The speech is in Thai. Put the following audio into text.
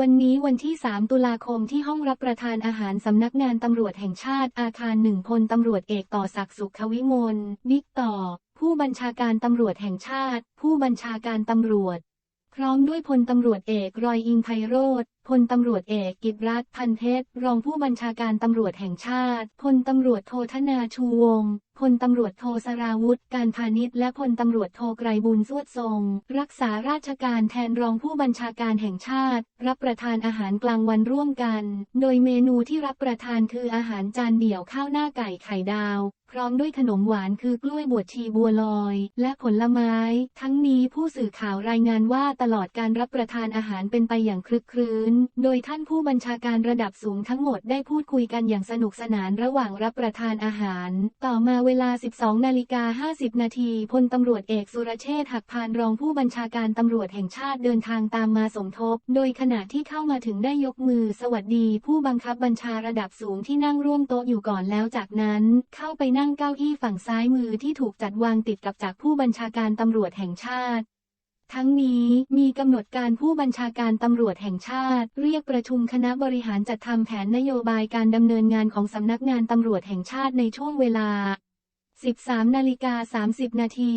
วันนี้วันที่ 3 ตุลาคมที่ห้องรับประทานอาหารสำนักงานตำรวจแห่งชาติอาคารหนึ่งพลตำรวจเอกต่อศักดิ์สุขวิมลบิ๊กต่อ ผู้บัญชาการตำรวจแห่งชาติ ผู้บัญชาการตำรวจ พร้อมด้วยพลตำรวจเอกรอยอิงไพโรธ พลตำรวจเอกกิตรัตน์พันเพชรรองผู้บัญชาการตำรวจแห่งชาติ พลตำรวจโทธนาชูวงศ์พลตำรวจโทสราวุธ การพาณิชย์และพลตำรวจโทไกรบุญสวดทรง รักษาราชการแทนรองผู้บัญชาการแห่งชาติ รับประทานอาหารกลางวันร่วมกัน โดยเมนูที่รับประทานคืออาหารจานเดี่ยวข้าวหน้าไก่ไข่ดาว พร้อมด้วยขนมหวานคือกล้วยบวชชีบัวลอย และผลไม้ ทั้งนี้ผู้สื่อข่าวรายงานว่าตลอดการรับประทานอาหารเป็นไปอย่างคลึกครื้นโดยท่านผู้บัญชาการระดับสูงทั้งหมดได้พูดคุยกันอย่างสนุกสนานระหว่างรับประทานอาหาร ต่อมาเวลา 12 นาฬิกา 50 นาทีพลตำรวจเอกสุรเชษฐ์หักพานรองผู้บัญชาการตำรวจแห่งชาติเดินทางตามมาสมทบ โดยขณะที่เข้ามาถึงได้ยกมือสวัสดี ผู้บังคับบัญชาระดับสูงที่นั่งร่วมโต๊ะอยู่ก่อนแล้วจากนั้น เข้าไปนั่งเก้าอี้ฝั่งซ้ายมือที่ถูกจัดวางติดกับจากผู้บัญชาการตำรวจแห่งชาติ ทั้งนี้มีกำหนดการผู้บัญชาการตำรวจแห่งชาติ เรียกประชุมคณะบริหารจัดทำแผนนโยบายการดำเนินงานของสำนักงานตำรวจแห่งชาติในช่วงเวลา 13 นาฬิกา 30 นาที